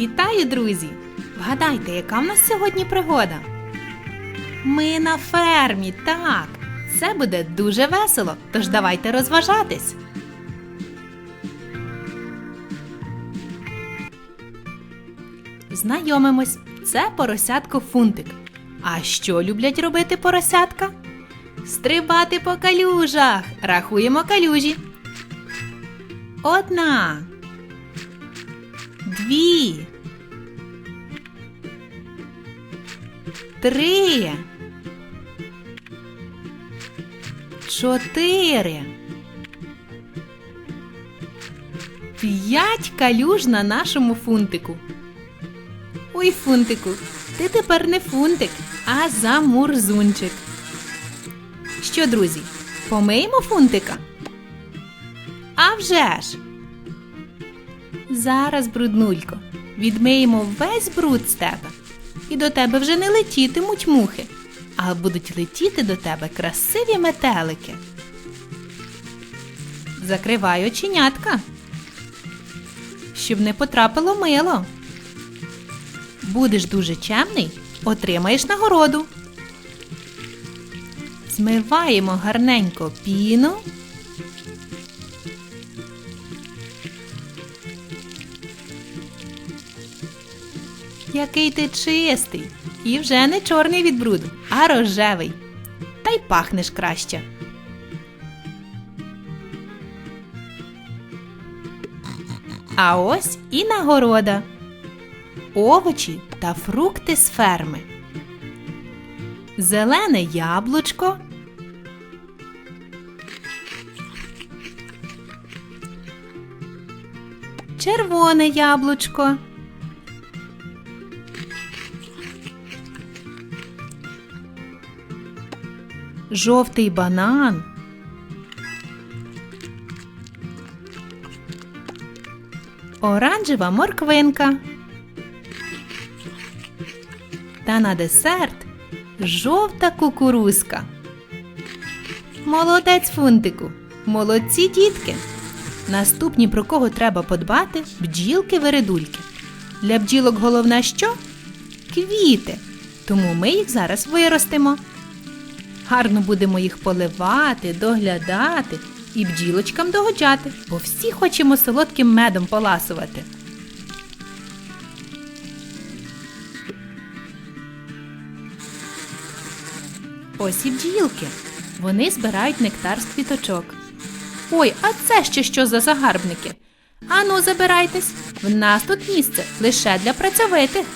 Вітаю, друзі! Вгадайте, яка в нас сьогодні пригода? Ми на фермі, так. Це буде дуже весело, тож давайте розважатись. Знайомимось, це поросятко фунтик. А що люблять робити поросятка? Стрибати по калюжах. Рахуємо калюжі. Одна. Дві. Три. Чотири. П'ять калюж на нашому фунтику. Ой, фунтику, ти тепер не фунтик, а замурзунчик. Що, друзі, помиємо фунтика? А вже ж! Зараз, бруднулько, відмиємо весь бруд з тебе. І до тебе вже не летітимуть мухи, а будуть летіти до тебе красиві метелики. Закривай оченятка, щоб не потрапило мило. Будеш дуже чемний, отримаєш нагороду. Змиваємо гарненько піну. Який ти чистий і вже не чорний від бруду, а рожевий. Та й пахнеш краще. А ось і нагорода. Овочі та фрукти з ферми. Зелене яблучко. Червоне яблучко. Жовтий банан. Оранжева морквинка. Та на десерт жовта кукурузка. Молодець фунтику. Молодці дітки. Наступні, про кого треба подбати, бджілки-вередульки. Для бджілок головне що? Квіти. Тому ми їх зараз виростимо. Гарно будемо їх поливати, доглядати і бджілочкам догоджати, бо всі хочемо солодким медом поласувати. Ось і бджілки. Вони збирають нектар з квіточок. Ой, а це ще що за загарбники? Ану, забирайтесь. В нас тут місце лише для працьовитих.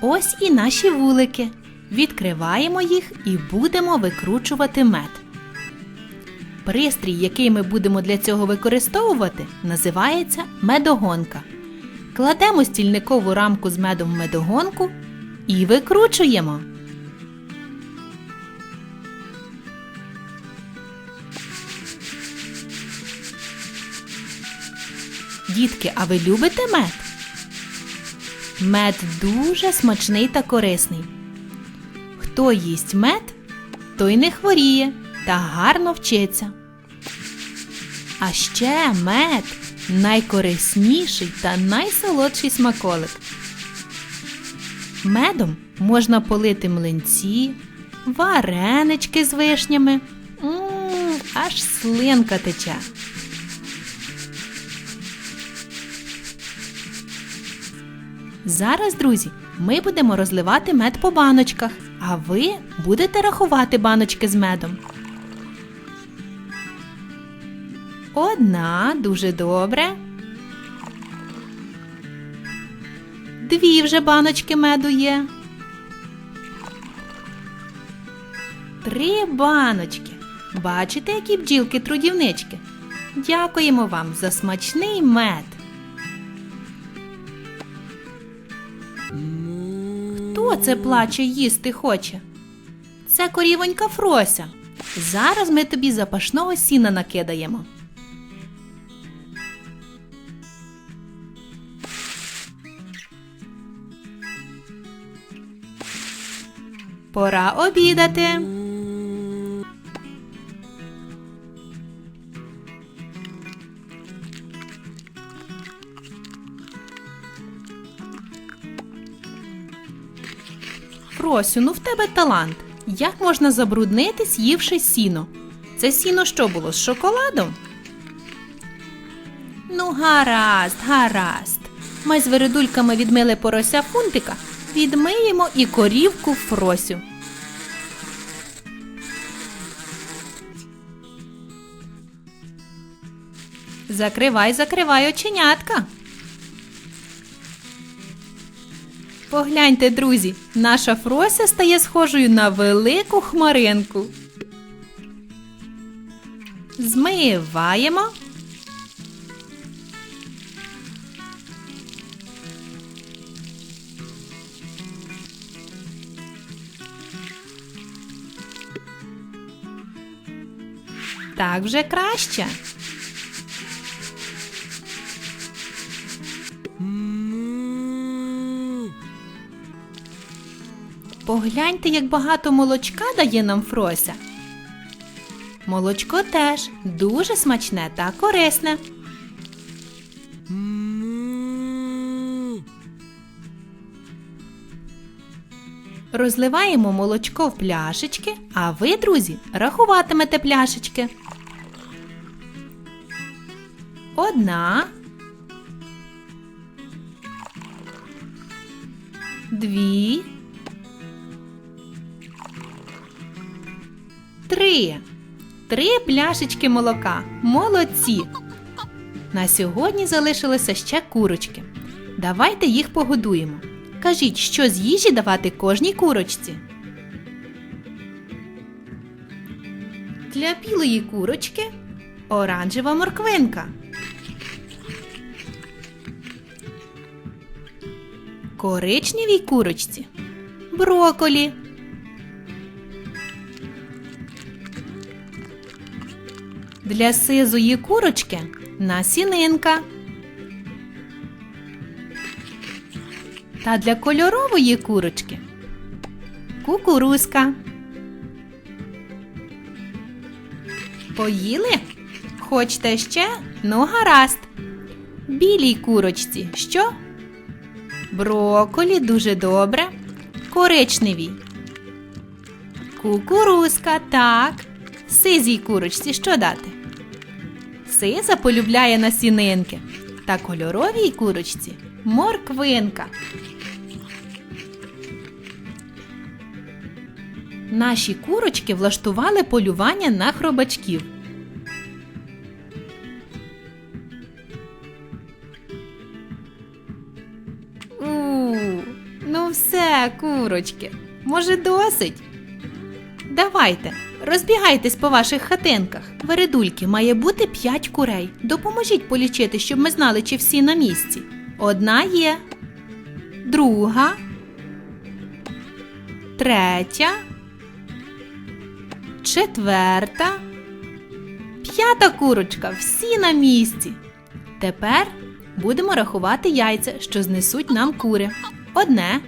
Ось і наші вулики. Відкриваємо їх і будемо викручувати мед. Пристрій, який ми будемо для цього використовувати, називається медогонка. Кладемо стільникову рамку з медом в медогонку і викручуємо. Дітки, а ви любите мед? Мед дуже смачний та корисний. Хто їсть мед, той не хворіє та гарно вчиться. А ще мед найкорисніший та найсолодший смаколик. Медом можна полити млинці, варенички з вишнями. М, аж слинка тече. Зараз, друзі, ми будемо розливати мед по баночках, а ви будете рахувати баночки з медом. Одна, дуже добре. Дві вже баночки меду є. Три баночки. Бачите, які бджілки трудівнички? Дякуємо вам за смачний мед. Хто це плаче їсти хоче? Це корівонька Фрося. Зараз ми тобі запашного сіна накидаємо. Пора обідати. Фросю, ну в тебе талант. Як можна забруднитись, ївши сіно? Це сіно що було з шоколадом? Ну, гаразд, гаразд. Ми з вередульками відмили порося фунтика, відмиємо і корівку Фросю. Закривай, закривай оченятка. Погляньте, друзі, наша Фрося стає схожою на велику хмаринку. Змиваємо. Так вже краще. Погляньте, як багато молочка дає нам Фрося. Молочко теж дуже смачне та корисне. Розливаємо молочко в пляшечки, а ви, друзі, рахуватимете пляшечки. Одна. Дві. Три. Три пляшечки молока. Молодці. На сьогодні залишилося ще курочки. Давайте їх погодуємо. Кажіть, що з їжі давати кожній курочці. Для білої курочки оранжева морквинка. Коричневій курочці броколі. Для сизої курочки насінинка. Та для кольорової курочки кукурузка. Поїли? Хочете ще? Ну, гаразд. Білій курочці що? Броколі дуже добре. Коричневій. Кукурузка, так. Сизій курочці що дати? Сиза полюбляє насінинки. Та кольоровій курочці морквинка. Наші курочки влаштували полювання на хробачків. У, ну все, курочки. Може, досить? Давайте, розбігайтесь по ваших хатинках. Вередульки має бути п'ять курей. Допоможіть полічити, щоб ми знали, чи всі на місці. Одна є, друга, третя, четверта, п'ята курочка. Всі на місці. Тепер будемо рахувати яйця, що знесуть нам кури. Одне,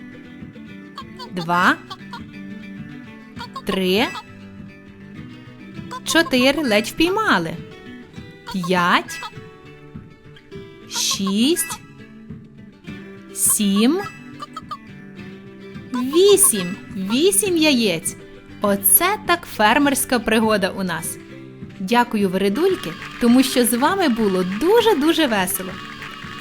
два, три, чотири ледь впіймали. П'ять, шість, сім, вісім. Вісім яєць. Оце так фермерська пригода у нас. Дякую, вередульки, тому що з вами було дуже-дуже весело.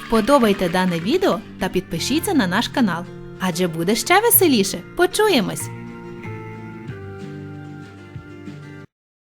Вподобайте дане відео та підпишіться на наш канал, адже буде ще веселіше. Почуємось!